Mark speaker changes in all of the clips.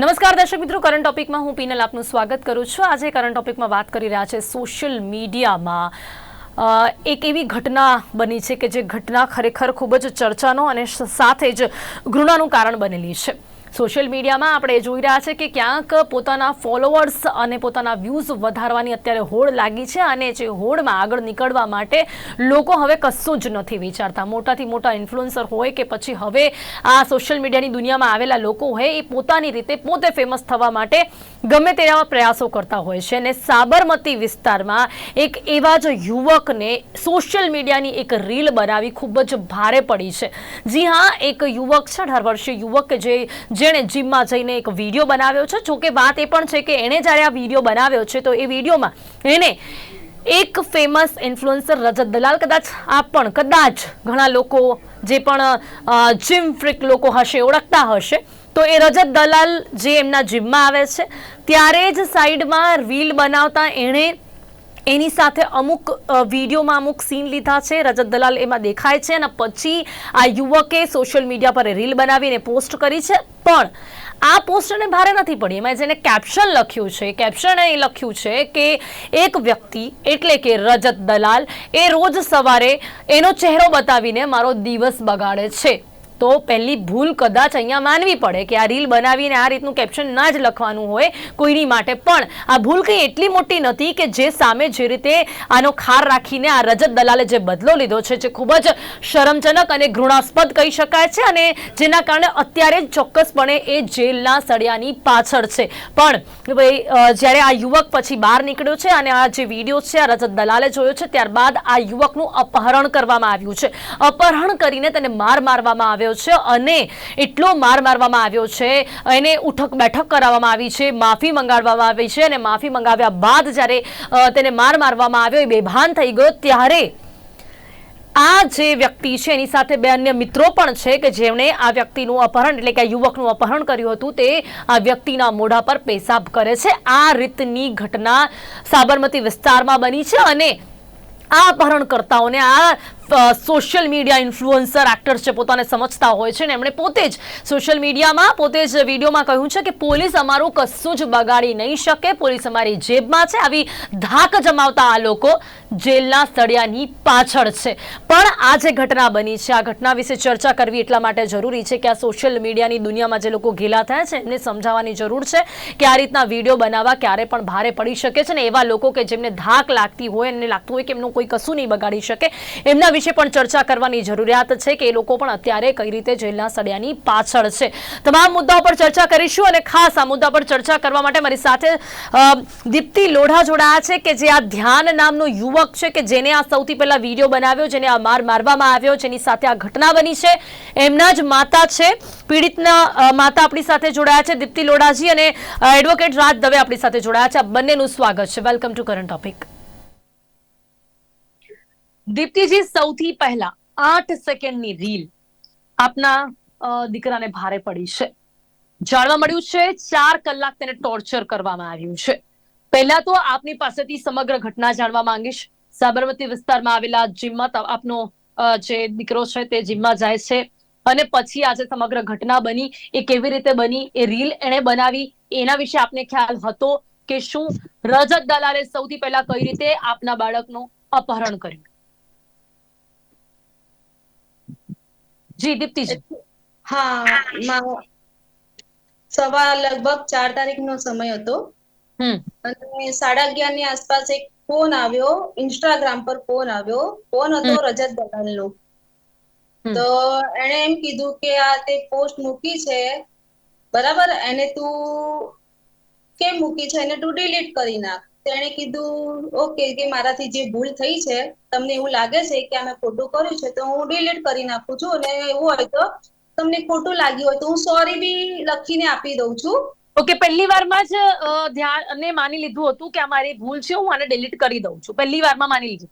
Speaker 1: નમસ્કાર દર્શક મિત્રો કરંટ ટોપિકમાં હું પીનલ આપનું સ્વાગત કરું છું. આજે કરંટ ટોપિકમાં વાત કરી રહ્યા છે સોશિયલ મીડિયામાં એક એવી ઘટના બની છે કે જે ઘટના ખરેખર ખૂબ જ ચર્ચાનો અને સાથે જ ઘૃણાનું કારણ બનેલી છે. સોશિયલ મીડિયામાં આપણે જોઈ રહ્યા છે કે ક્યાંક પોતાના ફોલોઅર્સ અને પોતાના વ્યૂઝ વધારવાની અત્યારે હોડ લાગી છે અને જે હોડમાં આગળ નીકળવા માટે લોકો હવે કશું જ નથી વિચારતા. મોટાથી મોટા ઇન્ફ્લુએન્સર હોય કે પછી હવે આ સોશિયલ મીડિયાની દુનિયામાં આવેલા લોકો હોય, એ પોતાની રીતે પોતે ફેમસ થવા માટે ગમે તેવા પ્રયાસો કરતા હોય છે. અને સાબરમતી વિસ્તારમાં એક એવા જ યુવકને સોશિયલ મીડિયાની એક રીલ બનાવી ખૂબ જ ભારે પડી છે. જી હા, એક યુવક છે, અઢાર વર્ષીય યુવક જે જેણે જીમમાં જઈને એક વીડિયો બનાવ્યો છે. જોકે વાત એ પણ છે કે એણે જ્યારે આ વીડિયો બનાવ્યો છે, તો એ વિડીયોમાં એને એક ફેમસ ઇન્ફ્લુઅન્સર રજત દલાલ કદાચ આ પણ કદાચ ઘણા લોકો જે પણ જીમ ફ્રીક લોકો હશે, ઓળખતા હશે. તો એ રજત દલાલ જે એમના જીમમાં આવે છે, ત્યારે જ સાઈડમાં રીલ બનાવતા એણે એની સાથે અમુક વિડીયોમાં અમુક સીન લીધા છે. રજત દલાલ એમાં દેખાય છે અને પછી આ યુવકે સોશિયલ મીડિયા પર રીલ બનાવીને પોસ્ટ કરી છે. પણ આ પોસ્ટને ભારે નથી પડી. એમાં જેને કેપ્શન લખ્યું છે કેપ્શને એ લખ્યું છે કે એક વ્યક્તિ એટલે કે રજત દલાલ એ રોજ સવારે એનો ચહેરો બતાવીને મારો દિવસ બગાડે છે. તો પહેલી ભૂલ કદાચ અહીંયા માનવી પડે કે આ રીલ બનાવીને આ રીતનું કેપ્શન ના જ લખવાનું હોય કોઈની માટે. પણ આ ભૂલ કંઈ એટલી મોટી નથી કે જે સામે જે રીતે આનો ખાર રાખીને આ રજત દલાલે જે બદલો લીધો છે, જે ખૂબ જ શરમજનક અને ઘૃણાસ્પદ કહી શકાય છે અને જેના કારણે અત્યારે ચોક્કસપણે એ જેલના સળિયાની પાછળ છે. પણ ભાઈ જ્યારે આ યુવક પછી બહાર નીકળ્યો છે અને આ જે વીડિયો છે, આ રજત દલાલે જોયો છે, ત્યારબાદ આ યુવકનું અપહરણ કરવામાં આવ્યું છે. અપહરણ કરીને તેને માર મારવામાં આવ્યો છે અને એટલો માર મારવામાં આવ્યો છે. એને ઉઠક બેઠક કરાવવામાં આવી છે, માફી મંગાડવામાં આવી છે અને માફી મંગાવ્યા બાદ જ્યારે તેને માર મારવામાં આવ્યો, એ બેભાન થઈ ગયો. ત્યારે આ જે વ્યક્તિ છે, એની સાથે બે અન્ય મિત્રો પણ છે કે જેમણે આ વ્યક્તિનું અપહરણ, એટલે કે આ યુવકનું અપહરણ કર્યું હતું, તે આ વ્યક્તિના મોઢા પર પેશાબ કરે છે. આ રીતની ઘટના સાબરમતી વિસ્તારમાં બની છે અને આ અપહરણકર્તાઓને આ સોશિયલ મીડિયા ઇન્ફ્લુઅન્સર એક્ટર છે, પોતાને સમજતા હોય છે ને એમણે પોતે જ સોશિયલ મીડિયામાં પોતે જ વિડીયોમાં કહ્યું છે કે પોલીસ અમારું કશું જ બગાડી નહીં શકે, પોલીસ અમારી જેબમાં છે, આવી ધાક જમાવતા આ લોકો જેલના સળિયાની પાછળ છે. પણ આ જે ઘટના બની છે, આ ઘટના વિશે ચર્ચા કરવી એટલા માટે જરૂરી છે કે આ સોશિયલ મીડિયાની દુનિયામાં જે લોકો ઘેલા થયા છે, એમને સમજાવવાની જરૂર છે કે આ રીતના વીડિયો બનાવવા ક્યારે પણ ભારે પડી શકે છે ને એવા લોકો કે જેમને ધાક લાગતી હોય, એમને લાગતું હોય કે એમનું કોઈ કશું નહીં બગાડી શકે, એમના વિશે પણ ચર્ચા કરવાની જરૂરિયાત છે કે એ લોકો પણ અત્યારે કઈ રીતે જેલના સળિયાની પાછળ છે. તમામ મુદ્દાઓ પર ચર્ચા કરીશું અને ખાસ આ મુદ્દા પર ચર્ચા કરવા માટે મારી સાથે દીપ્તિ લોઢા જોડાયા છે કે જે આ ધ્યાન નામનો યુવક છે કે જેને આ સૌથી પહેલા વીડિયો બનાવ્યો, જેને આ માર મારવામાં આવ્યો, જેની સાથે આ ઘટના બની છે, એમના જ માતા છે. પીડિતના માતા આપણી સાથે જોડાયા છે. દીપ્તિ લોઢાજી અને એડવોકેટ રાજ દવે આપણી સાથે જોડાયા છે. આ બંનેનું સ્વાગત છે. Welcome to current topic. Deepti ji, સૌથી પહેલા આઠ સેકન્ડની રીલ આપના દીકરાને ભારે પડી છે. જાણવા મળ્યું છે, ચાર કલાક તેને ટોર્ચર કરવામાં આવ્યું છે. પહેલા તો આપની પાસેથી સમગ્ર ઘટના જાણવા માંગીશ. સાબરમતી વિસ્તારમાં આવેલા જીમમાં આપનો જે દીકરો છે તે જીમમાં જાય છે. અને પછી આજે સમગ્ર ઘટના બની, એ કેવી રીતે બની, એ રીલ એણે બનાવી, એના વિશે આપને ખ્યાલ હતો કે શું રજત દલાલે સૌથી પહેલા કઈ રીતે આપના બાળકનું અપહરણ કર્યું? જી દીપ્તિજી.
Speaker 2: હા મા- સવા લગભગ ચાર તારીખનો સમય હતો. અને સાડા અગિયારની આસપાસ એક ફોન આવ્યો ઇન્સ્ટાગ્રામ પર ફોન આવ્યો. ફોન હતો રજત દલાલનો.
Speaker 1: નો
Speaker 2: તો એણે એમ કીધું કે આ તે પોસ્ટ મૂકી છે. બરાબર? એને તું કેમ મૂકી છે? એને તું ડિલીટ કરી નાખ. તેણે કીધું ઓકે કે મારાથી જે ભૂલ થઈ છે તમને એવું લાગે છે કે આ મેં ખોટું કર્યું છે તો હું ડિલીટ કરી નાખું છું અને એવું હોય તો તમને ખોટું લાગ્યું હોય તો હું સોરી બી લખીને આપી દઉં છું.
Speaker 1: ઓકે પહેલી વારમાં જ ધ્યાન અને માની લીધું હતું કે આ મારી ભૂલ છે હું આને ડિલીટ કરી દઉં છું. પહેલી વારમાં માની લીધું.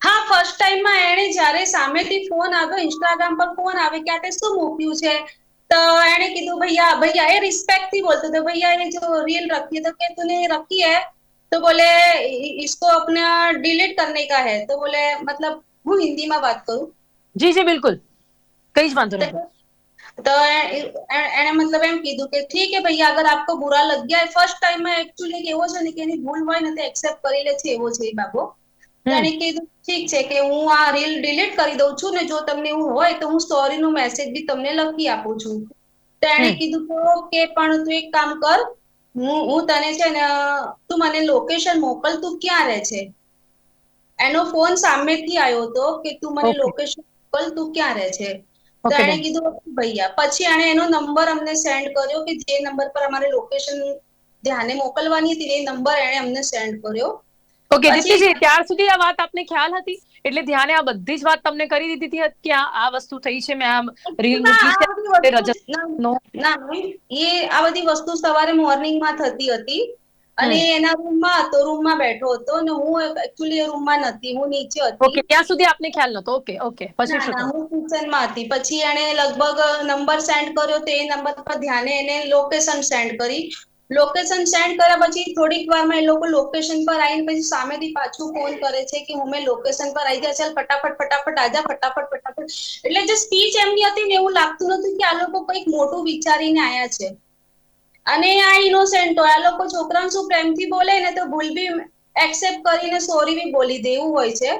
Speaker 2: હા ફર્સ્ટ ટાઈમમાં એણે જ્યારે સામેથી ફોન આવ્યો ઇન્સ્ટાગ્રામ પર ફોન આવે કે આતે શું મૂક્યું છે તો એણે કીધું ભૈયા ભૈયા એ રિસ્પેક્ટથી બોલતો હતો ભૈયા એ જો રીલ રખી તો કે તુને રખી હે तो बोले इ- इसको अपना डिलीट करने का है तो बोले मतलब હું હિન્દીમાં વાત કરું
Speaker 1: જી જી બિલકુલ કઈ જ વાંધો નહીં
Speaker 2: तो ए- ए- એને મતલબ એમ કીધું કે ઠીક હે ભૈયા અગર આપકો બુરા લગ ગયા है ફર્સ્ટ ટાઈમ માં એકચ્યુઅલી એવો છે ને કે એની ભૂલ હોય ને તો એક્સેપ્ટ કરી લે છે એવો છે એ બાબો તો
Speaker 1: હમ.
Speaker 2: એને કીધું ઠીક છે કે હું આ રીલ ડિલીટ કરી દઉં છું ને જો તમને એવું હોય તો હું સ્ટોરી નો મેસેજ બી તમને લખી આપું છું તો એને
Speaker 1: હમ.
Speaker 2: કીધું કે ઓકે પણ તું એક કામ કર હું હું તને છે ને તું મને લોકેશન મોકલ તું ક્યાં રહે છે? એનો ફોન સામેથી આવ્યો હતો કે તું મને લોકેશન મોકલ તું ક્યાં રહે છે? તો એણે કીધું ભૈયા. પછી એણે એનો નંબર અમને સેન્ડ કર્યો કે જે નંબર પર અમારે લોકેશન ધ્યાને મોકલવાની હતી એ નંબર એણે અમને સેન્ડ કર્યો.
Speaker 1: ઓકે દીપ્તિજી ત્યાર સુધી આ વાત આપને ખ્યાલ હતી? એટલે ધ્યાને આ બધી જ વાત તમને કરી દીધી હતી કે આ વસ્તુ થઈ છે મેં આમ રીલ મૂકી છે રજત
Speaker 2: નો
Speaker 1: ના
Speaker 2: એ આ બધી વસ્તુ સવારે મોર્નિંગમાં થતી હતી. અને એના રૂમમાં હતો રૂમમાં બેઠો હતો અને હું એકચ્યુઅલી એ રૂમમાં નથી હું નીચે હતી.
Speaker 1: ઓકે ત્યાં સુધી આપને ખ્યાલ નતો ઓકે ઓકે પછી શું?
Speaker 2: હું કિચનમાં હતી. પછી એણે લગભગ નંબર સેન્ડ કર્યો તો એ નંબર પર ધ્યાને એને લોકેશન સેન્ડ કરી. લોકેશન સેન્ડ કર્યા પછી થોડીક વારમાં એ લોકો લોકેશન પર આવીને પછી સામેથી પાછું ફોન કરે છે કે હું મેં લોકેશન પર આવી ગયા ચાલ ફટાફટ ફટાફટ આજા, ફટાફટ ફટાફટ. એટલે જે સ્પીચ એમની હતી ને એવું લાગતું નતું કે આ લોકો કંઈક મોટું વિચારીને આયા છે. અને આ ઇનોસેન્ટ હોય. આ લોકો છોકરાને શું પ્રેમથી બોલે ને તો ભૂલ બી એક્સેપ્ટ કરીને સોરી બી બોલી દે એવું હોય છે.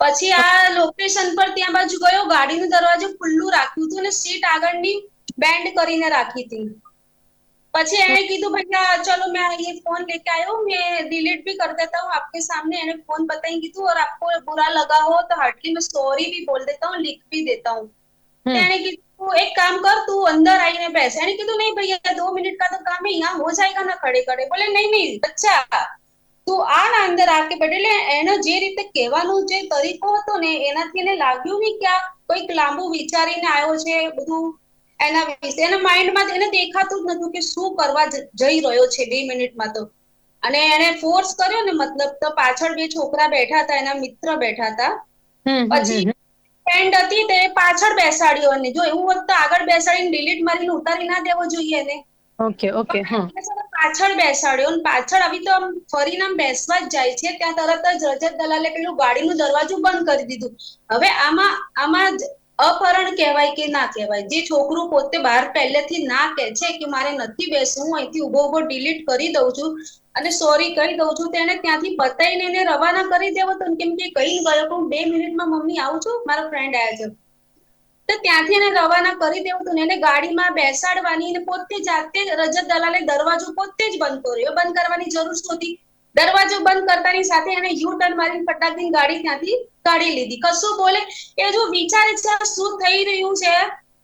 Speaker 2: પછી આ લોકેશન પર ત્યાં બાજુ ગયો. ગાડીનો દરવાજો ખુલ્લું રાખ્યું હતું ને સીટ આગળની બેન્ડ કરીને રાખી હતી. પછી એને કીધું भैया चलो मैं ये फोन लेके आया हूँ मैं डिलीट भी कर देता हूँ आपके सामने એને ફોન બતાવી દીધું और आपको बुरा लगा हो तो हार्डली मैं सॉरी भी बोल देता हूँ लिख भी देता हूँ એને કીધું एक काम कर तू अंदर आईने बैठ એને કીધું नहीं भैया दो मिनट का तो काम है यहाँ हो जाएगा ना खड़े खड़े बोले नहीं नहीं बच्चा તું આ ના અંદર આકે એટલે એનો જે રીતે કહેવાનો જે તરીકો હતો ને એનાથી એને લાગ્યું નહીં કે આ કોઈક લાંબુ વિચારીને આવ્યો છે બધું એના વિશે. એના માઇન્ડમાં એને દેખાતું જ નતું કે શું કરવા જઈ રહ્યો છે બે મિનિટમાં તો. અને એને ફોર્સ કર્યો ને મતલબ તો પાછળ બે છોકરા બેઠા હતા એના મિત્ર બેઠા હતા. પછી. ફ્રેન્ડ હતી તે પાછળ બેસાડ્યો અને જો એવું હોત તો આગળ બેસાડીને ડિલીટ મારીને ઉતારી ના દેવો જોઈએ એને.
Speaker 1: ઓકે ઓકે
Speaker 2: પાછળ બેસાડ્યો અને પાછળ આવી તો આમ ફરીને આમ બેસવા જ જાય છે. ત્યાં તરત જ રજત દલાલે પેલું ગાડીનું દરવાજું બંધ કરી દીધું. હવે આમાં આમાં જ અપહરણ કહેવાય કે ના કહેવાય? જે છોકરું પોતે બહાર પહેલેથી ના કહે છે કે મારે નથી બેસવું, હું અહીંથી ઊભો ઊભો ડિલીટ કરી દઉં છું અને સોરી કહી દઉં છું તેને ત્યાંથી બતાવીને એને રવાના કરી દેવો તો કેમ કે કહી ગયો કે બે મિનિટમાં મમ્મી આવું છું, મારો ફ્રેન્ડ આવ્યો છે. તો ત્યાંથી એને રવાના કરી દેવું હતું એને ગાડીમાં બેસાડવાની અને પોતે જાતે રજત દલાલે દરવાજો પોતે જ બંધ કર્યો. બંધ કરવાની જરૂર શું હતી? દરવાજો બંધ કરતાની સાથે એને યુ ટર્ન મારીને ફટાકીની ગાડી ત્યાંથી કાઢી લીધી. કશું બોલે? એ જો વિચારે છે શું થઈ રહ્યું છે?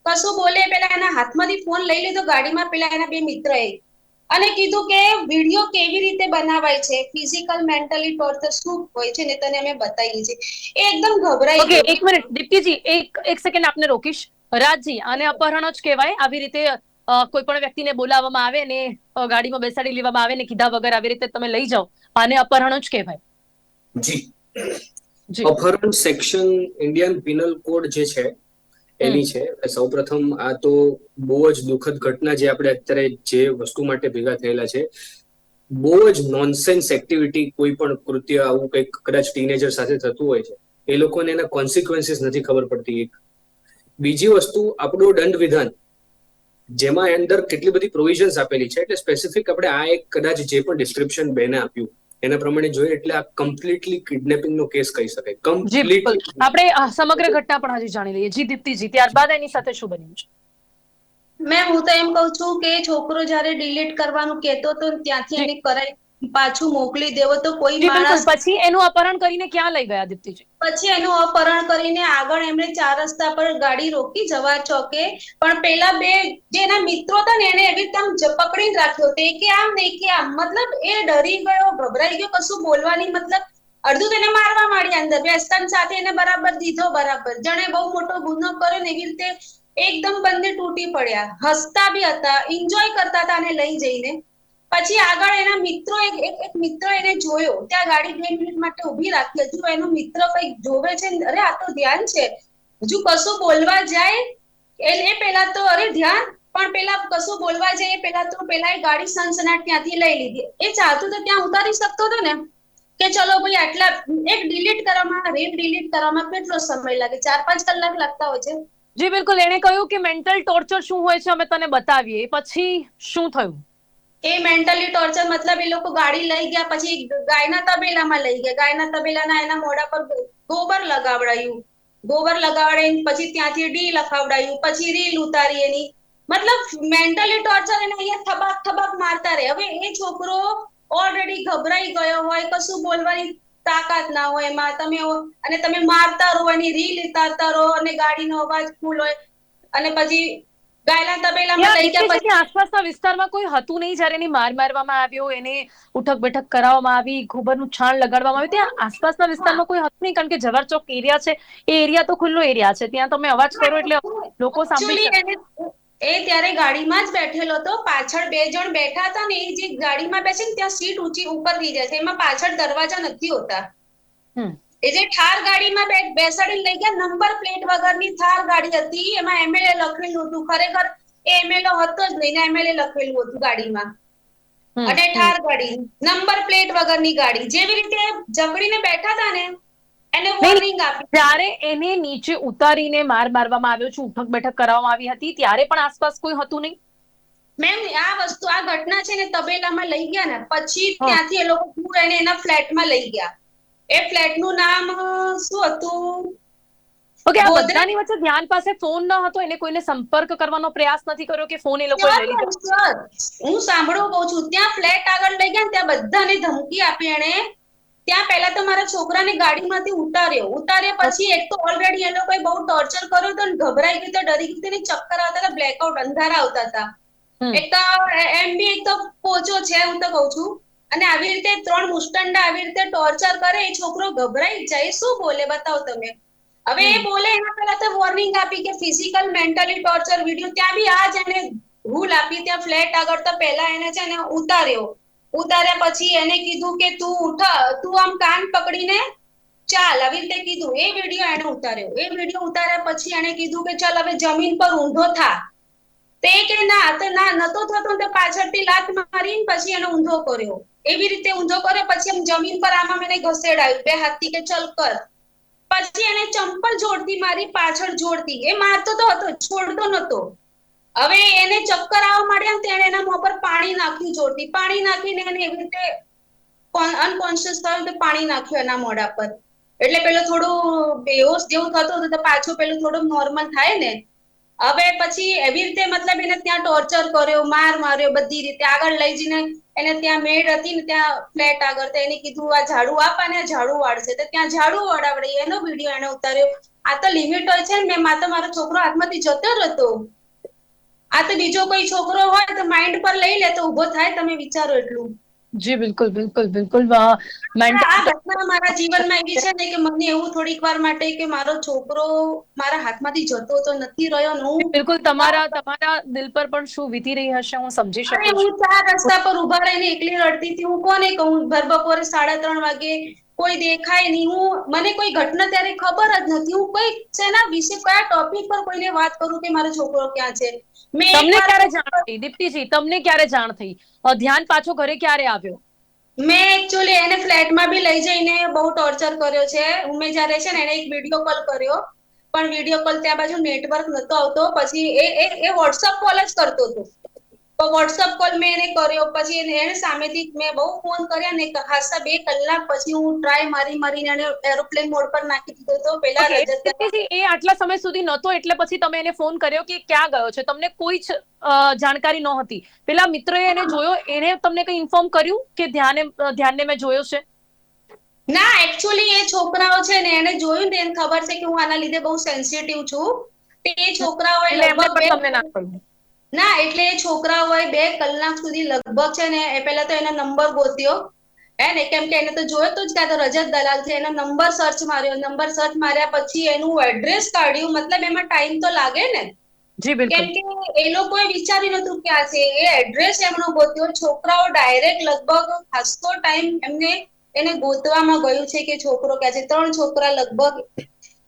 Speaker 2: કશું બોલે? પેલા એના હાથમાંથી ફોન લઈ લીધો. ગાડીમાં પેલા એના બે મિત્રએ. અને કીધું કે વીડિયો કેવી રીતે બનાવાય છે? ફિઝિકલ મેન્ટલી ટોર્ચર શું હોય છે ને તને અમે બતાવીએ છીએ. એ એકદમ ગભરાઈ
Speaker 1: ઓકે એક મિનિટ દીપ્તિજી એક એક સેકન્ડ આપને રોકીશ. રાજજી આને અપહરણ જ કહેવાય. આવી રીતે કોઈ પણ વ્યક્તિને બોલાવવામાં આવે ને ગાડીમાં બેસાડી લેવામાં આવે ને કીધા વગર આવી રીતે તમે લઈ જાઓ. આને અપહરણ જ કહેવાય.
Speaker 3: જી. અપહરણ સેક્શન ઇન્ડિયન પિનલ કોડ જે છે એની છે. સૌપ્રથમ આ તો બહુ જ દુઃખદ ઘટના જે આપણે અત્યારે જે વસ્તુ માટે ભેગા થયેલા છે. બહુ જ નોનસેન્સ એક્ટિવિટી કોઈ પણ કૃત્ય આવું કંઈક કદાચ ટીનેજર સાથે થતું હોય છે. એ લોકોને એના કોન્સિક્વન્સીસ નથી ખબર પડતી એક. બીજી વસ્તુ આપણું દંડ વિધાન જેમાં અંદર કેટલી બધી પ્રોવિઝન્સ આપેલી છે. એટલે સ્પેસિફિક આપણે આ એક કદાચ જે પણ ડિસ્ક્રિપ્શન બેને આપ્યું એના પ્રમાણે જોઈએ એટલે આ કમ્પ્લીટલી કિડનેપિંગ નો કેસ કહી શકાય.
Speaker 1: જી
Speaker 3: કમ્પ્લીટલી
Speaker 1: આપણે આ સમગ્ર ઘટના પણ હજી જાણી લઈએ. જી દીપ્તિજી ત્યારબાદ એની સાથે શું બન્યું છે?
Speaker 2: મેમ હું તો એમ કઉ છું કે છોકરો જયારે ડિલીટ કરવાનું કહેતો હતો ત્યાંથી. એને કરાઈ પાછું મોકલી દેવો તો કોઈ માણસ
Speaker 1: પછી એનું અપહરણ કરીને ક્યાં લઈ ગયા દીપ્તિજી?
Speaker 2: પછી એનું અપહરણ કરીને આગળ એમણે ચાર રસ્તા પર ગાડી રોકી જવા ચોકે. પણ પેલા બે જે એના મિત્રો હતા ને એને એવી રીતે આમ પકડીને રાખ્યો તે કે આમ ને કે આમ. મતલબ એ ડરી ગયો ગભરાઈ ગયો કશું બોલવાની મતલબ અડધું તેને મારવા માંડી અંદર. વ્યસ્તન સાથે એને બરાબર દીધો બરાબર. જણે બહુ મોટો ગુનો કર્યો ને એવી રીતે એકદમ બંને તૂટી પડ્યા. હસતા બી હતા એન્જોય કરતા હતા લઈ જઈને. પછી આગળ એના મિત્રો એક એક મિત્ર એને જોયો. ત્યાં ગાડી બે મિનિટ માટે ઊભી રાખી. હજુ એનો મિત્ર કંઈક જોવે છે અરે આ તો ધ્યાન છે. હજુ કશું બોલવા જાય એ પેલા તો, અરે ધ્યાન, પણ પેલા કશું બોલવા જાય એ પેલા તો પેલા એ ગાડી સનસનાટ ત્યાંથી લઈ લીધી. એ ચાલતું તો ત્યાં ઉતારી શકતો હતો ને, કે ચલો ભાઈ આટલા, એક ડિલીટ કરવામાં રીલ ડિલીટ કરવામાં કેટલો સમય લાગે? ચાર પાંચ કલાક લાગતા હોય છે.
Speaker 1: જી, બિલકુલ. એણે કહ્યું કે મેન્ટલ ટોર્ચર શું હોય છે, અમે તને બતાવીએ. પછી શું થયું?
Speaker 2: એ મેન્ટલી ટોર્ચર મતલબ એ લોકો ગાડી લઈ ગયા, પછી ગાયના તબેલામાં લઈ ગયા. ગાયના તબેલાના એના મોઢા પર ગોબર લગાવડાયું. ગોબર લગાવડાવીને પછી ત્યાંથી ડી લખાવડાયું, પછી રીલ ઉતારી એની. મતલબ મેન્ટલી ટોર્ચર એને અહીંયા થબાક થબાક મારતા રહે. હવે એ છોકરો ઓલરેડી ગભરાઈ ગયો હોય, કશું બોલવાની તાકાત ના હોય એમાં. તમે અને તમે મારતા રહો, એની રીલ ઉતારતા રહો, અને ગાડીનો અવાજ ફૂલ હોય. અને પછી ગાયના તબેલામાં લઈ ગયા પછી
Speaker 1: આસપાસના વિસ્તારમાં કોઈ હતું નહીં જ્યારે એને માર મારવામાં આવ્યો એને ઉઠક બેઠક કરાવવામાં આવી ગોબરનું છાણ લગાડવામાં આવ્યું. ત્યાં આસપાસના વિસ્તારમાં કોઈ હતું નહીં કારણ કે જવાર ચોક એરિયા છે. એ એરિયા તો ખુલ્લો એરિયા છે. ત્યાં તમે અવાજ કરો એટલે લોકો સાંભળી
Speaker 2: એને એ ત્યારે ગાડીમાં જ બેઠેલો હતો. પાછળ બે જણ બેઠા હતા ને એ જે ગાડીમાં બેસે ને ત્યાં સીટ ઊંચી ઉપર થઈ જાય છે. એમાં પાછળ દરવાજા નથી હોતા.
Speaker 1: હમ.
Speaker 2: એ જે થાર ગાડીમાં બેસાડીને લઈ ગયા નંબર પ્લેટ વગરની થાર ગાડી હતી એમાં એમએલએ લખેલું હતું. ખરેખર એ એમએલએ હતો જ નહીં ને એમએલએ લખેલું હતું ગાડીમાં. અને. થાર ગાડી નંબર પ્લેટ વગરની ગાડી. જેવી રીતે જકડીને બેઠા હતા ને એને વોર્નિંગ આપી.
Speaker 1: જ્યારે એને નીચે ઉતારીને માર મારવામાં આવ્યો છે ઉઠક બેઠક કરાવવામાં આવી હતી ત્યારે પણ આસપાસ કોઈ હતું નહીં?
Speaker 2: મેમ આ વસ્તુ આ ઘટના છે ને તબેલામાં લઈ ગયા ને પછી ત્યાંથી એ લોકો દૂર એને એના ફ્લેટમાં લઈ ગયા. એ ફ્લેટનું નામ શું હતું?
Speaker 1: ઓકે આ બધાની વચ્ચે ધ્યાન પાસે ફોન ન હતો એને કોઈને સંપર્ક કરવાનો પ્રયાસ નથી કર્યો કે ફોન એ લોકો લઈ લીધો?
Speaker 2: હું સાંભળવું કહું છું. ત્યાં ફ્લેટ આગળ લઈ ગયા ત્યાં બધાને ધમકી આપી એને ત્યાં પહેલા તો મારા છોકરાને ગાડીમાંથી ઉતાર્યો. ઉતાર્યા પછી એક તો ઓલરેડી એ લોકોએ બહુ ટોર્ચર કર્યો તો ગભરાઈ ગયું તો ડરી ગયું તો ચક્કર આવતા હતા બ્લેકઆઉટ અંધારા આવતા હતા. એક તો એમ બી એક તો પોચો છે હું તો કહું છું. અને આવી રીતે ત્રણ મુસ્ટંડા આવી રીતે ટોર્ચર કરે એ છોકરો ગભરાઈ જાય. શું બોલે બતાવો તમે? હવે એ બોલે એના પહેલા તો વોર્નિંગ આપી કે ફિઝિકલ મેન્ટલી ટોર્ચર વીડિયો ત્યાં બી આ જ એને ભૂલ આપી. ત્યાં ફ્લેટ આગળ તો પહેલા એને છે ને ઉતાર્યો. ઉતાર્યા પછી એને કીધું કે તું ઉઠ તું આમ કાન પકડીને ચાલ. આવી રીતે કીધું. એ વીડિયો એને ઉતાર્યો. એ વીડિયો ઉતાર્યા પછી એને કીધું કે ચાલ હવે જમીન પર ઊંધો થા. તે કે ના તો ના નતો થતો તો પાછળથી લાત મારીને પછી એને ઊંધો કર્યો. એવી રીતે ઊંધો કર્યો, પછી એમ જમીન પર આમાં એને ઘસેડાયું. બે હાથથી કે ચલ કર. પછી એને ચંપલ જોડતી મારી, પાછળ જોડતી. એ મારતો તો હતો, છોડતો નતો. હવે એને ચક્કર આવવા માંડ્યા તેણે એના મોં પર પાણી નાખ્યું જોડતી પાણી નાખીને એને એવી રીતે અનકોન્શિયસ થયું તો પાણી નાખ્યું એના મોઢા પર. એટલે પેલું થોડું બેહોશ જેવું થતું હતું તો પાછું પેલું થોડું નોર્મલ થાય ને હવે પછી એવી રીતે મતલબ એને ત્યાં ટોર્ચર કર્યો, માર માર્યો, બધી રીતે આગળ લઈ જઈને એને ત્યાં મેડ હતી ને ત્યાં ફ્લેટ આગળ તો એને કીધું, આ ઝાડુ આપ અને ઝાડુ વાળશે. તો ત્યાં ઝાડુ વડાવડી એનો વીડિયો એને ઉતાર્યો. આ તો લિમિટ હોય છે ને, મેં તો મારો છોકરો હાથમાંથી જતો જ હતો. આ તો બીજો કોઈ છોકરો હોય તો માઇન્ડ પર લઈ લે તો ઊભો થાય, તમે વિચારો એટલું.
Speaker 1: જી બિલકુલ બિલકુલ બિલકુલ.
Speaker 2: આ ઘટના મારા જીવનમાં એવી છે ને કે મને એવું થોડીક વાર માટે કે મારો છોકરો મારા હાથમાંથી જતો તો નથી રહ્યો હું
Speaker 1: બિલકુલ તમારા તમારા દિલ પર પણ શું વીતી રહી હશે હું સમજી શકું છું
Speaker 2: હું ચાર રસ્તા પર ઊભા રહીને એકલી રડતી હતી. હું કોને કહું? ભર બપોરે સાડા ત્રણ વાગે કોઈ દેખાય નહીં. હું મને કોઈ ઘટના ત્યારે ખબર જ નથી. હું કોઈ શેના વિશે કયા ટોપિક પર કોઈને વાત કરું કે મારો છોકરો ક્યાં છે?
Speaker 1: તમને ક્યારે જાણ થઈ? દીપ્તિજી તમને ક્યારે જાણ થઈ? ધ્યાન પાછો ઘરે ક્યારે આવ્યો?
Speaker 2: મેં એકચ્યુઅલી એને ફ્લેટમાં બી લઈ જઈને બહુ ટોર્ચર કર્યો છે. ઉમે જ્યારે છે ને એને એક વીડિયો કોલ કર્યો. પણ વીડિયો કોલ ત્યાં બાજુ નેટવર્ક નતો આવતો. પછી એ એ વોટ્સઅપ કોલ જ કરતો હતો. તો વોટ્સઅપ કોલ મેં એને કર્યો. પછી એને એને સામેથી મેં બહુ ફોન કર્યા ને ખાસા બે કલાક પછી હું ટ્રાય મારી મારીને એને એરોપ્લેન મોડ પર નાખી દીધો તો પેલા
Speaker 1: એ આટલા સમય સુધી નહોતો એટલે પછી તમે એને ફોન કર્યો કે ક્યાં ગયો છે? તમને કોઈ જ જાણકારી નહોતી. પેલા મિત્રએ એને જોયો એને તમને કઈ ઇન્ફોર્મ કર્યું કે ધ્યાને ધ્યાનને મેં જોયો છે?
Speaker 2: ના એકચ્યુઅલી એ છોકરાઓ છે ને એને જોયું ને એને ખબર છે કે હું આના લીધે બહુ સેન્સિટિવ છું. તે
Speaker 1: એમને
Speaker 2: લગભગ
Speaker 1: પણ તમને ના કહ્યું
Speaker 2: ના એટલે એ છોકરાઓએ બે કલાક સુધી લગભગ છે ને એ પહેલા તો એનો નંબર ગોત્યો હે ને કેમ કે એને તો જોયો તો જ કાં તો રજત દલાલ છે એનો નંબર સર્ચ માર્યો. નંબર સર્ચ માર્યા પછી એનું એડ્રેસ કાઢ્યું. મતલબ એમાં ટાઈમ તો લાગે ને.
Speaker 1: જી બિલકુલ.
Speaker 2: કેમ કે એ લોકોએ વિચાર્યું નતું કે આ છે એ એડ્રેસ એમનો ગોત્યો. છોકરાઓ ડાયરેક્ટ લગભગ ખાસો ટાઈમ એમને એને ગોતવામાં ગયું છે કે છોકરો ક્યાં છે. ત્રણ છોકરા લગભગ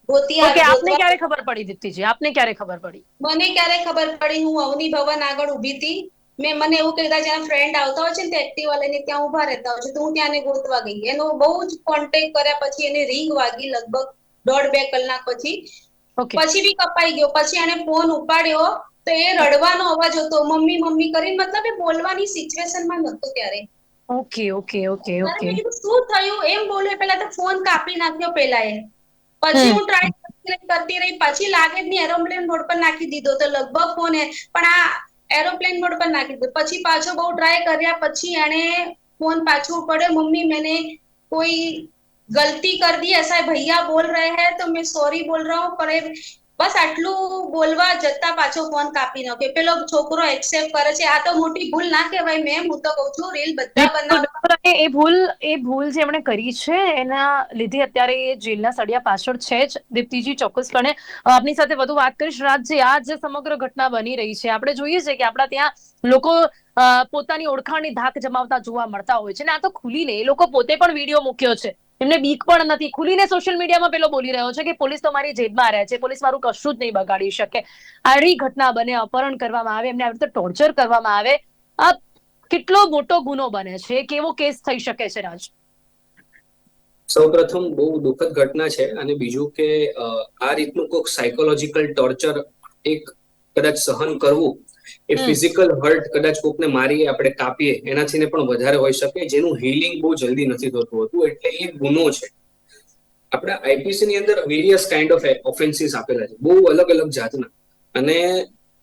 Speaker 1: ઓકે આપને ક્યારે ખબર પડી દીપ્તિજી આપને ક્યારે ખબર પડી?
Speaker 2: મને ક્યારે ખબર પડી? હું અવની ભવન આગળ ઊભી હતી. મેં મને એવું કહેતા જ્યાં ફ્રેન્ડ આવતા હોય છે ને તે એક્ટિવા લઈને ત્યાં ઊભા રહેતા હોય છે. તો હું ત્યાં એને ગોતવા ગઈ. એનો બહુ જ કોન્ટેક્ટ કર્યા પછી એને રિંગ વાગી લગભગ દોઢ બે કલાક પછી. પછી બી કપાઈ ગયો. પછી એને ફોન ઉપાડ્યો તો એ રડવાનો અવાજ હતો. મમ્મી મમ્મી કરીને મતલબ એ બોલવાની સિચ્યુએશનમાં નતો ત્યારે
Speaker 1: ઓકે ઓકે ઓકે ઓકે.
Speaker 2: શું થયું? એમ બોલે. પેલા તો ફોન કાપી નાખ્યો પેલા એ. પછી
Speaker 1: હમ.
Speaker 2: હું ટ્રાય કરતી રહી પછી લાગે જ નહીં એરોપ્લેન મોડ પર નાખી દીધો તો લગભગ ફોન એ પણ આ એરોપ્લેન મોડ પર નાખી દીધો પછી પાછો બહુ ટ્રાય કર્યા પછી એણે ફોન પાછો પડ્યો મમ્મી मैंने कोई गलती कर दी ऐसा है भैया बोल रहे हैं तो मैं सॉरी बोल रहा हूँ पर એ બસ આટલું બોલવા જતા પાછો ફોન કાપી નાખ્યો. પેલો છોકરો એક્સેપ્ટ કરે છે. આ તો મોટી ભૂલ ના કહેવાય મેમ હું તો કહું છું રીલ બધા બનાવ
Speaker 1: એ ભૂલ એ ભૂલ જે એમણે કરી છે એના લીધે અત્યારે એ જેલના સળિયા પાછળ છે જ. દીપ્તિજી ચોક્કસપણે આપની સાથે વધુ વાત કરીશ. રાજજી આ જે સમગ્ર ઘટના બની રહી છે. આપણે જોઈએ છે કે આપણા ત્યાં લોકો પોતાની ઓળખાણની ધાક જમાવતા જોવા મળતા હોય છે. ને આ તો ખુલીને એ લોકો પોતે પણ વીડિયો મૂક્યો છે. એમને બીક પણ નથી. ખુલીને સોશિયલ મીડિયામાં પેલો બોલી રહ્યો છે કે પોલીસ તો મારી જેબમાં રહે છે. પોલીસ મારું કશું જ નહીં બગાડી શકે. આડી ઘટના બને, અપહરણ કરવામાં આવે, એમને આવી રીતે ટોર્ચર કરવામાં આવે. આ કેટલો મોટો ગુનો બને છે? કેવો કેસ થઈ શકે છે રાજ?
Speaker 3: સૌપ્રથમ બહુ દુઃખદ ઘટના છે અને બીજું કે આ રીતનું કોઈક સાયકોલોજીકલ ટોર્ચર એક કદાચ સહન કરવું એ ફિઝિકલ હર્ટ કદાચ કોકને મારીએ આપણે કાપીએ એનાથી ને પણ વધારે હોઈ શકે. જેનું હીલિંગ બહુ જલ્દી નથી થતું હતું એટલે એ ગુનો છે. આપણા આઈપીસી ની અંદર વેરિયસ કાઇન્ડ ઓફ ઓફેન્સીસ આપેલા છે બહુ અલગ અલગ જાતના. અને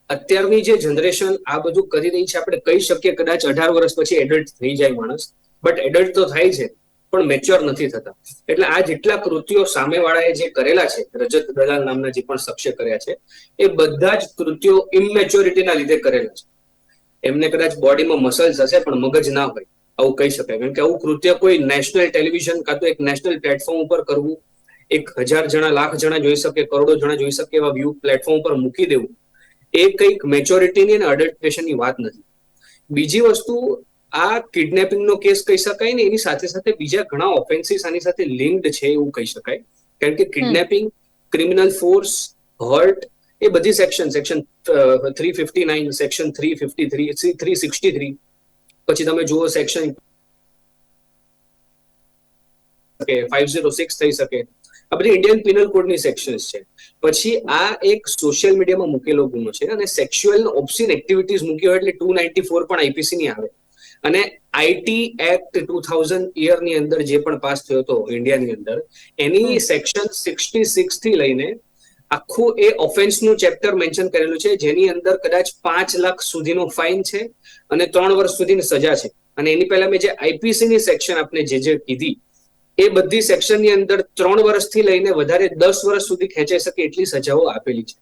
Speaker 3: અત્યારની જે જનરેશન આ બધું કરી રહી છે આપણે કહી શકીએ કદાચ અઢાર વર્ષ પછી એડલ્ટ થઈ જાય માણસ. બટ એડલ્ટ તો થાય છે. પણ મેચ્યોર નથી થતા. એટલે આ જેટલા કૃત્યો સામેવાળાએ જે કરેલા છે, રજત દલાલ નામના જે પણ શખ્સે કર્યા છે, એ બધા જ કૃત્યો ઇમેચ્યોરિટીના લીધે કરેલા છે. એમને કદાચ બોડીમાં મસલ્સ હશે, પણ મગજ ના હોય, આવું કહી શકાય. કારણ કે આવું કૃત્ય કોઈ નેશનલ ટેલિવિઝન કાં તો એક નેશનલ પ્લેટફોર્મ ઉપર કરવું, એક હજાર જણા, લાખ જણા જોઈ શકે, કરોડો જણા જોઈ શકે એવા વ્યૂ પ્લેટફોર્મ ઉપર મૂકી દેવું, એ કંઈક મેચ્યોરિટીની અને અડલ્ટ્રેશનની વાત નથી. બીજી વસ્તુ આ કિડનેપિંગનો કેસ કહી શકાય ને એની સાથે સાથે બીજા ઘણા ઓફેન્સીસ આની સાથે લિંક્ડ છે એવું કહી શકાય. કારણ કે કિડનેપિંગ ક્રિમિનલ ફોર્સ હર્ટ એ બધી section section three fifty nine section three fifty three three sixty three પછી તમે જુઓ સેક્શન ફાઈવ ઝીરો સિક્સ થઈ શકે. આ બધી ઇન્ડિયન પિનલ કોડની સેક્શન્સ છે. પછી આ એક સોશિયલ મીડિયામાં મૂકેલો ગુનો છે અને સેક્સ્યુઅલ ઓપ્સિન એક્ટિવિટીઝ મૂકી હોય એટલે ટુ નાઇન્ટી ફોર પણ આઈપીસી ની આવે. અને આઈટી એક્ટ ટુ થાઉઝન્ડ ઇયરની અંદર જે પણ પાસ થયો હતો ઇન્ડિયાની અંદર એની સેક્શન સિક્સટી સિક્સથી લઈને આખું એ ઓફેન્સનું ચેપ્ટર મેન્શન કરેલું છે જેની અંદર કદાચ પાંચ લાખ સુધીનો ફાઇન છે અને ત્રણ વર્ષ સુધીની સજા છે. અને એની પહેલા મેં જે આઈપીસી ની સેક્શન આપને જે જે કીધી એ બધી સેક્શનની અંદર ત્રણ વર્ષથી લઈને વધારે દસ વર્ષ સુધી ખેંચાઈ શકે એટલી સજાઓ આપેલી છે.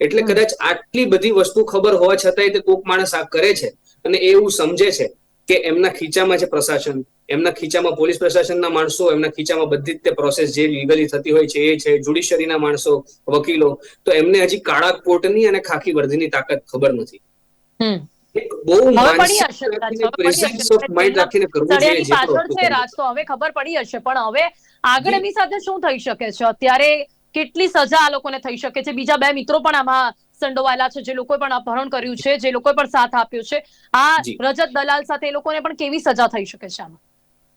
Speaker 3: એટલે કદાચ આટલી બધી વસ્તુ ખબર હોવા છતાંય તે કોઈક માણસ આ કરે છે અને એવું સમજે છે. કે એમના ખીચામાં છે પ્રશાસન એમના ખીચામાં પોલીસ પ્રશાસનના માણસો એમના ખીચામાં બધી જ તે પ્રોસેસ જે લીગલી થતી હોય છે એ છે. જ્યુડિશરીના માણસો વકીલો તો એમને હજી કાળા કોટની અને ખાખી વર્ધીની તાકાત ખબર નથી. બહુ રાખીને, કરવું જોઈએ
Speaker 1: પાછળ છે રાજ તો હવે ખબર પડી હશે. પણ હવે આગળ એની સાથે શું થઈ શકે છે? અત્યારે કેટલી સજા આ લોકોને થઈ શકે છે? બીજા બે મિત્રો પણ આમાં સંડોવાયેલા છે જે લોકોએ પણ અપહરણ કર્યું છે જે લોકોએ પણ સાથ આપ્યો છે. આ રજત દલાલ સાથે એ લોકોને પણ કેવી સજા થઈ શકે છે આમાં?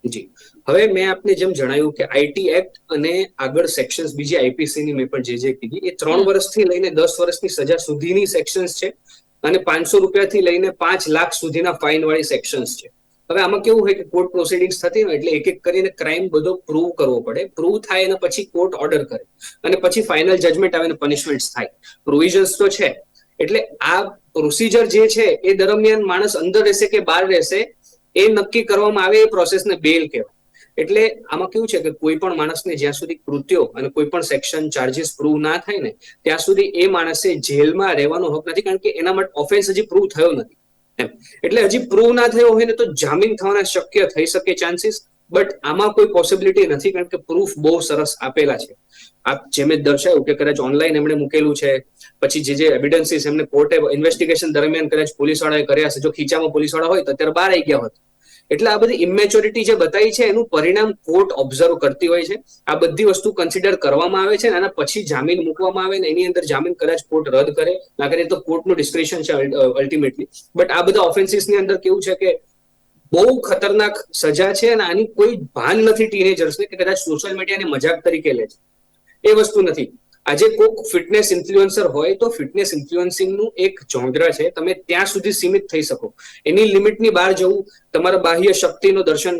Speaker 3: જી. હવે મેં આપને જેમ જણાવ્યું કે આઈટી એક્ટ અને આગળ સેક્શન્સ બીજી આઈપીસી ની મેં પણ જે જે કીધી એ ત્રણ વર્ષથી લઈને દસ વર્ષની સજા સુધીની સેક્શન્સ છે અને પાંચસો રૂપિયાથી લઈને પાંચ લાખ સુધીના ફાઇન વાળી સેક્શન્સ છે. હવે આમાં કેવું હોય કે કોર્ટ પ્રોસિડિંગ્સ થતી હોય એટલે એક એક કરીને ક્રાઇમ બધો પ્રૂવ કરવો પડે. પ્રૂવ થાય અને પછી કોર્ટ ઓર્ડર કરે. અને પછી ફાઇનલ જજમેન્ટ આવે અને પનિશમેન્ટ થાય. પ્રોવિઝન્સ તો છે. એટલે આ પ્રોસિજર જે છે, એ દરમિયાન માણસ અંદર રહેશે કે બહાર રહેશે, એ નક્કી કરવામાં આવે, એ પ્રોસેસને બેલ કહેવાય. એટલે આમાં કેવું છે કે કોઈ પણ માણસને જ્યાં સુધી કૃત્યો અને કોઈ પણ સેક્શન ચાર્જીસ પ્રૂવ ના થાય ને, ત્યાં સુધી એ માણસે જેલમાં રહેવાનો હક નથી, કારણ કે એના માટે ઓફેન્સ હજી પ્રૂવ થયો નથી. એટલે હજી પ્રૂવ ના થયો હોય ને તો જામીન થવાના શક્ય થઈ શકે ચાન્સીસ બટ આમાં કોઈ પોસિબિલિટી નથી, કારણ કે પ્રૂફ બહુ સરસ આપેલા છે. આપ જે મેં દર્શાવ્યું કે કદાચ ઓનલાઈન એમણે મૂકેલું છે, પછી જે જે એવિડન્સીસ એમને કોર્ટે ઇન્વેસ્ટિગેશન દરમિયાન કદાચ પોલીસ વાળાએ કર્યા છે જો ખીચામાં પોલીસવાળા હોય તો અત્યારે બહાર આવી ગયા હોત. એટલે આ બધી ઇમેચ્યોરિટી જે બતાવી છે, એનું પરિણામ કોર્ટ ઓબ્ઝર્વ કરતી હોય છે. આ બધી વસ્તુ કન્સિડર કરવામાં આવે છે અને પછી જામીન મૂકવામાં આવે ને, એની અંદર જામીન કદાચ કોર્ટ રદ કરે. ના કરે તો કોર્ટનું ડિસ્ક્રિપ્શન છે અલ્ટિમેટલી બટ આ બધા ઓફેન્સીસની અંદર કેવું છે કે બહુ ખતરનાક સજા છે અને આની કોઈ ભાન નથી ટીનેજર્સને કે કદાચ સોશિયલ મીડિયાને મજાક તરીકે લે છે. એ વસ્તુ નથી. આજે કોક ફિટનેસ ઇન્ફ્લુઅન્સર હોય તો ફિટનેસ ઇન્ફ્લુએન્સિંગનું એક જોંગરા છે. તમે ત્યાં સુધી સીમિત થઈ શકો. એની લિમિટની બહાર જવું, તમારા બાહ્ય શક્તિનું દર્શન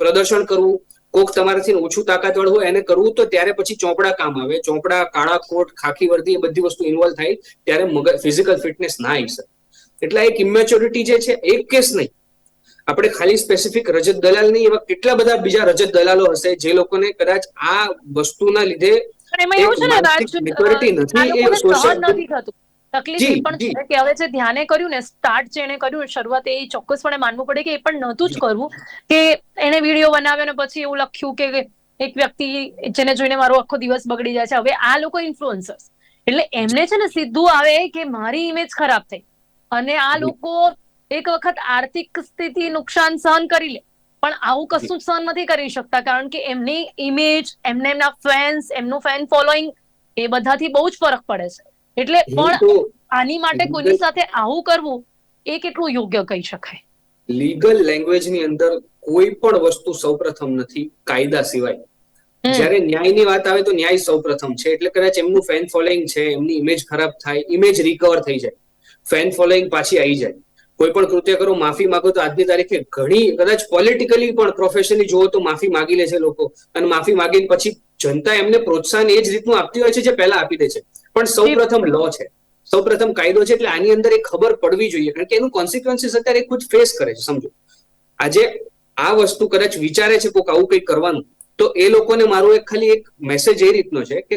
Speaker 3: પ્રદર્શન કરવું, કોક તમારાથી ઓછું તાકાત વાળું હોય એને કરવું તો ત્યારે પછી ચોપડા કામ આવે. ચોપડા, કાળા કોટ, ખાખી વર્દી એ બધી વસ્તુ ઇન્વોલ્વ થાય ત્યારે મગજ ફિઝિકલ ફિટનેસ ના આવી શકે. એટલે એક ઇમેચ્યોરિટી જે છે, એક કેસ નહીં. આપણે ખાલી સ્પેસિફિક રજત દલાલ નહીં એવા કેટલા બધા બીજા રજત દલાલો હશે જે લોકોને કદાચ આ વસ્તુના લીધે
Speaker 1: પણ એમાં એવું છે ને
Speaker 3: નથી, એ
Speaker 1: લોકોને નથી થતું. તકલીફ એ પણ છે કે હવે જે ધ્યાને કર્યું ને સ્ટાર્ટ જેને કર્યું શરૂઆત એ ચોક્કસપણે માનવું પડે કે એ પણ નહોતું જ કરવું કે એને વીડિયો બનાવ્યો ને પછી એવું લખ્યું કે એક વ્યક્તિ જેને જોઈને મારો આખો દિવસ બગડી જાય છે. હવે આ લોકો ઇન્ફ્લુઅન્સર્સ એટલે એમને છે ને સીધું આવે કે મારી ઇમેજ ખરાબ થઈ. અને આ લોકો એક વખત આર્થિક સ્થિતિ નુકસાન સહન કરી લે. પણ આવું કશું સહન નથી કરી શકતા કારણ કે એમની ઇમેજ એમને એમના ફેન્સ એમનું ફેન ફોલોઈંગ એ બધાથી બહુ જ ફરક પડે છે. એટલે પણ આની માટે કોઈની સાથે આવું કરવું એ કેટલું યોગ્ય કહી શકાય?
Speaker 3: લીગલ લેંગ્વેજની અંદર કોઈ પણ વસ્તુ સૌપ્રથમ નથી કાયદા સિવાય. જ્યારે ન્યાયની વાત આવે તો ન્યાય સૌપ્રથમ છે એટલે કદાચ એમનું ફેન ફોલોઈંગ છે એમની ઇમેજ ખરાબ થાય ઇમેજ રિકવર થઈ જાય. ફેન ફોલોઈંગ પાછી આવી જાય. કોઈ પણ કૃત્ય કરો માફી માંગો તો આજની તારીખે ઘણી કદાચ પોલિટિકલી પણ પ્રોફેશનલી જુઓ તો માફી માંગી લે છે લોકો. અને માફી માંગીને પછી જનતા એમને પ્રોત્સાહન એ જ રીતનું આપતી હોય છે જે પહેલા આપી દે છે. પણ સૌ પ્રથમ લો છે. સૌપ્રથમ કાયદો છે એટલે આની અંદર એક ખબર પડવી જોઈએ. કારણ કે એનું કોન્સિક્વન્સીસ અત્યારે એ ખુદ ફેસ કરે છે સમજો. આજે આ વસ્તુ કદાચ વિચારે છે કોઈક આવું કંઈક કરવાનું તો એ લોકોને મારો એક ખાલી એક મેસેજ એ રીતનો છે કે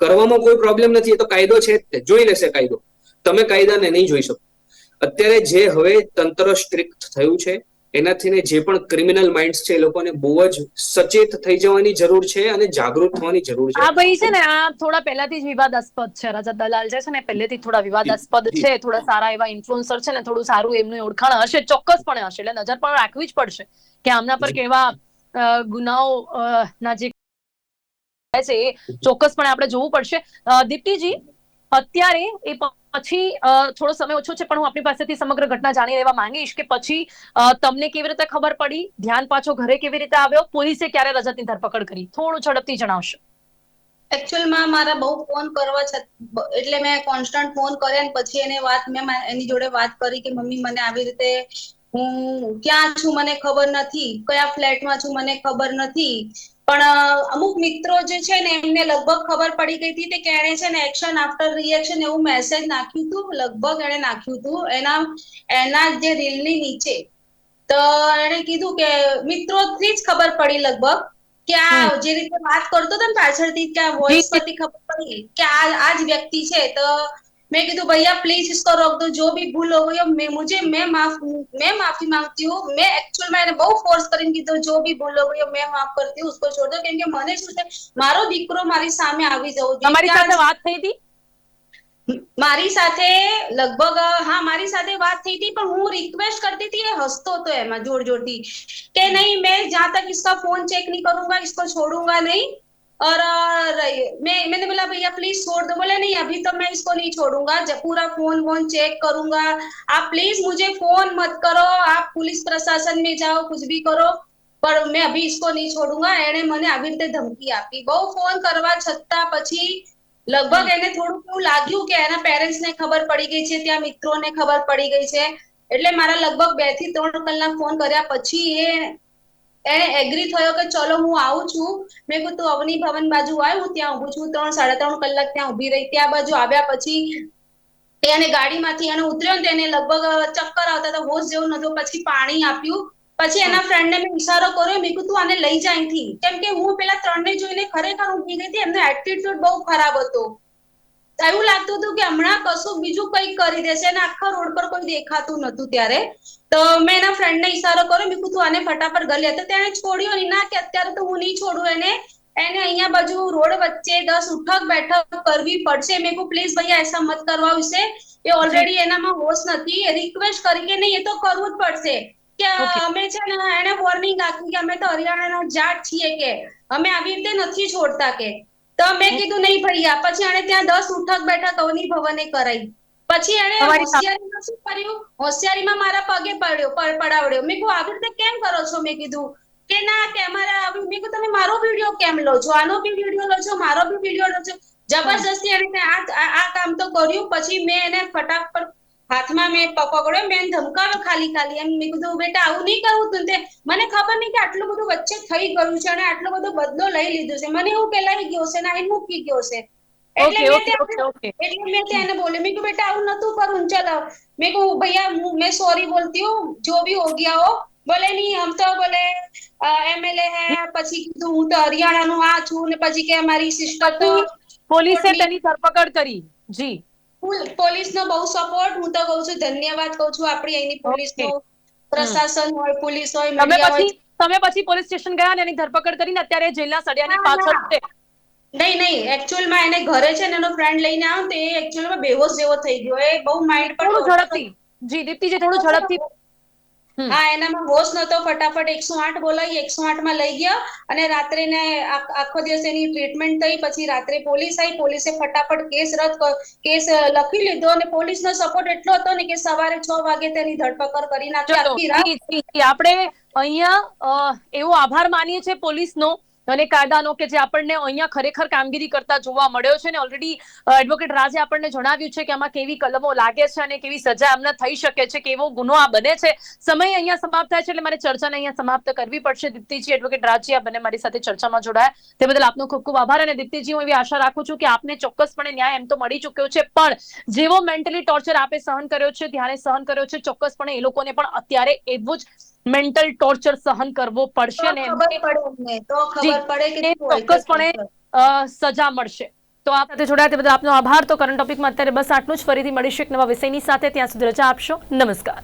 Speaker 3: કરવામાં કોઈ પ્રોબ્લેમ નથી એ તો કાયદો છે જ જોઈ લેશે કાયદો. તમે કાયદાને નહીં જોઈ શકો. અત્યારે જે હવે તંત્ર સ્ટ્રિક્ટ થયું છે એનાથી જે પણ ક્રિમિનલ માઇન્ડ્સ છે, એ લોકોને બહુ જ સચેત થઈ જવાની જરૂર છે અને જાગૃત થવાની જરૂર છે.
Speaker 1: આ ભાઈ છે ને, આ થોડા પહેલાથી જ વિવાદાસ્પદ છે. રજત દલાલ છે ને, પહેલેથી થોડા વિવાદાસ્પદ છે, થોડા સારા એવા ઇન્ફ્લુઅન્સર છે ને, થોડું સારું એમનું ઓળખાણ હશે, ચોક્કસપણે હશે. એટલે નજર પણ રાખવી જ પડશે કે આમના પર કેવા ગુનાઓ ના જે છે ચોક્કસપણે આપણે જોવું પડશે. દીપ્તિજી અત્યારે એ પછી થોડો સમય ઓછો છે, પણ હું આપણી પાસેથી સમગ્ર ઘટના જાણી લેવા માંગીશ કે પછી તમને કેવી રીતે ખબર પડી, ધ્યાન પાછો ઘરે કેવી રીતે આવ્યો, પોલીસે ક્યારે રજતની ધરપકડ કરી? થોડું ઝડપથી જણાવશો.
Speaker 2: એકચ્યુઅલમાં મારા બહુ ફોન કરવા છે એટલે મેં કોન્સ્ટન્ટ ફોન કર્યા ને પછી એને વાત મેં, એની જોડે વાત કરી કે મમ્મી મને આવી રીતે હું ક્યાં છું મને ખબર નથી કયા ફ્લેટમાં છું મને ખબર નથી. પણ અમુક મિત્રો જે છે ને એમને લગભગ ખબર પડી ગઈ હતી કે એણે છે ને એક્શન આફ્ટર રિએક્શન એવું મેસેજ નાખ્યું હતું લગભગ એણે નાખ્યું હતું. એના એના જે રીલની નીચે. તો એણે કીધું કે મિત્રોથી જ ખબર પડી લગભગ કે આ જે રીતે વાત કરતો હતો ને પાછળથી કે આ વોઇસ પરથી ખબર પડી કે આ આ જ વ્યક્તિ છે. તો मैं कही भैया प्लीज इसको रोक दो जो भी भूल हो गई हो मैं मुझे मैं माफ मैं माफी मांगती हूँ मैं एक्चुअल में એને બહુ ફોર્સ કરીને કીધું જો भी भूल हो गई हो मैं माफ करती हूँ उसको छोड़ दो કેમ કે મને શું છે મારો દીકરો મારી સામે આવી જવો જોઈએ
Speaker 1: તમારી
Speaker 2: ત્યાં
Speaker 1: સાથે વાત થઈ હતી
Speaker 2: મારી સાથે લગભગ અ, હા મારી સાથે વાત થઈ थी પણ હું રિક્વેસ્ટ करती थी ये हंसतो तो એમાં જોર જોરથી કે नहीं मैं जहाँ तक इसका फोन चेक नहीं करूंगा इसको छोड़ूंगा नहीं और अ, रही- मैं मैंने बोला भैया प्लीज छोड़ दो बोले नहीं अभी तो मैं इसको नहीं छोड़ूंगा जब पूरा फोन वोन चेक करूंगा आप प्लीज मुझे फोन मत करो आप पुलिस प्रशासन में जाओ कुछ भी करो પણ મેં અભી इसको નહીં છોડુંગા એણે મને આવી રીતે ધમકી આપી બહુ ફોન કરવા છતાં પછી લગભગ એને થોડુંક એવું લાગ્યું કે એના પેરેન્ટ્સ ને ખબર પડી ગઈ છે ત્યાં મિત્રોને ખબર પડી ગઈ છે એટલે મારા લગભગ બે થી ત્રણ કલાક ફોન કર્યા પછી એ એને એગ્રી થયો કે ચલો હું આવું છું. મેં કીધું તું અવની ભવન બાજુ આવ્યું ત્યાં ઊભું છું. ત્રણ, સાડા ત્રણ કલાક ત્યાં ઊભી રહી. ત્યાં બાજુ આવ્યા પછી એને ગાડીમાંથી એને ઉતર્યો ને તેને લગભગ ચક્કર આવતા હતા, હોશ જેવું નતો પછી પાણી આપ્યું. પછી એના ફ્રેન્ડને મેં ઇશારો કર્યો. મેં કીધું તું આને લઈ જાય અહીંથી. કેમ કે હું પેલા ત્રણને જોઈને ખરેખર ઊંઘી ગઈ હતી. એમનો એટીટ્યુડ બહુ ખરાબ હતો. એવું લાગતું હતું કે હમણાં કશું બીજું કંઈક કરી દેશે અને આખા રોડ પર કોઈ દેખાતું નતું ત્યારે. તો મેં એના ફ્રેન્ડને ઈશારો કર્યો મેં કીધું તું આને ફટાફટ ગલી તો તેણે છોડ્યો નહીં. ના કે અત્યારે તો હું નહીં છોડું એને. એને અહીંયા બાજુ રોડ વચ્ચે દસ ઉઠક બેઠક કરવી પડશે. મેં કહું પ્લીઝ ભાઈ એસા મત કરવા વિશે. એ ઓલરેડી એનામાં હોશ નથી. રિક્વેસ્ટ કરી કે નહીં એ તો કરવું જ પડશે. કે અમે છે ને એને વોર્નિંગ આપ્યું કે અમે તો હરિયાણાના જાટ છીએ કે. અમે આવી રીતે નથી છોડતા કે. તો મેં કીધું નહીં ભૈયા. પછી એને ત્યાં દસ ઉઠક બેઠક અવની ભવને કરાઈ. પછી એને હોશિયારીમાં શું કર્યું? હોશિયારીમાં મારા પગે પડ્યો પડાવડ્યો. મેં કહું આવી રીતે કેમ કરો છો? મેં કીધું કે ના કે અમારે આવી મેં કહું તમે મારો વીડિયો કેમ લો છો? આનો બી વીડિયો લો છો? મારો બી વીડિયો લો છો? જબરજસ્તી એને આ આ આ કામ તો કર્યું. પછી મેં એને ફટાફટ હાથમાં મેં પકડ્યો મેં ધમકાવ્યો ખાલી ખાલી. એમ મેં કીધું બેટા આવું નહીં કરવું તું. તે મને ખબર નહીં કે આટલું બધું વચ્ચે થઈ ગયું છે અને આટલો બધો બદલો લઈ લીધો છે. મને એવું પેલાઈ ગયો છે ને આઈ મૂકી ગયો છે એટલે મેં તેને બોલ્યો. મેં બેટા આવું નતું કરું. ચલો મેં કહું ભૈયા મેં સોરી બોલતી હું. જો ભી હો ગયા હો. બોલે નહીં હમ તો બોલે એમએલએ હે પછી કીધું હું તો હરિયાણા નું આ છું ને પછી કે મારી સિસ્ટર તો
Speaker 1: પોલીસે તેની ધરપકડ કરી. જી.
Speaker 2: પોલીસનો બહુ સપોર્ટ હું તો કહું છું ધન્યવાદ કહું છું આપણી અહીંની પોલીસનો. પ્રશાસન હોય પોલીસ હોય
Speaker 1: તમે પછી તમે પછી પોલીસ સ્ટેશન ગયા અને એની ધરપકડ કરીને અત્યારે જેલના સળિયાની
Speaker 2: ના,
Speaker 1: પાછળ છે
Speaker 2: નહીં નહીં. એકચ્યુઅલમાં એને ઘરે છે ને એનો ફ્રેન્ડ લઈને આવ્યો તે એ એકચ્યુઅલમાં બેહોશ જેવો થઈ ગયો. એ બહુ માઇન્ડ પર
Speaker 1: થોડું ઝડપથી. જી દીપ્તિજી થોડું ઝડપથી.
Speaker 2: હા એનામાં હોશ નતો ફટાફટ એકસો આઠ બોલાવી એકસો આઠમાં લઈ ગયા અને રાત્રે ને આખો દિવસ એની ટ્રીટમેન્ટ થઈ પછી રાત્રે પોલીસ આવી પોલીસે ફટાફટ કેસ રદ કેસ લખી લીધો અને પોલીસનો સપોર્ટ એટલો હતો ને કે સવારે છ વાગે તેની ધરપકડ કરી નાખી.
Speaker 1: આપણે અહીંયા એવો આભાર માનીએ છીએ પોલીસનો અને કાયદાનો કે જે આપણને અહીંયા ખરેખર કામગીરી કરતા જોવા મળ્યો છે ને ઓલરેડી એડવોકેટ રાજે આપણને જણાવ્યું છે કે આમાં કેવી કલમો લાગે છે અને કેવી સજા એમને થઈ શકે છે, કેવો ગુનો આ બને છે. સમય અહીંયા સમાપ્ત થાય છે એટલે મારે ચર્ચાને અહીંયા સમાપ્ત કરવી પડશે. દીપ્તિજી એડવોકેટ રાજજી, આ બંને મારી સાથે ચર્ચામાં જોડાયા. તે બદલ આપનો ખૂબ ખૂબ આભાર અને દીપ્તિજી, હું એવી આશા રાખું છું કે આપને ચોક્કસપણે ન્યાય એમ તો મળી ચૂક્યો છે, પણ જેવો મેન્ટલી ટોર્ચર આપે સહન કર્યો છે, ધ્યાને સહન કર્યો છે, ચોક્કસપણે એ લોકોને પણ અત્યારે એવું જ મેન્ટલ ટોર્ચર સહન કરવો પડશે ને ચોક્કસપણે અ, સજા મળશે. તો આપ સાથે જોડાયા તે બદલ આપનો આભાર. તો કરંટ ટોપિકમાં અત્યારે બસ આટલું જ. ફરીથી મળીશું એક નવા વિષયની સાથે. ત્યાં સુધી રજા આપશો. નમસ્કાર.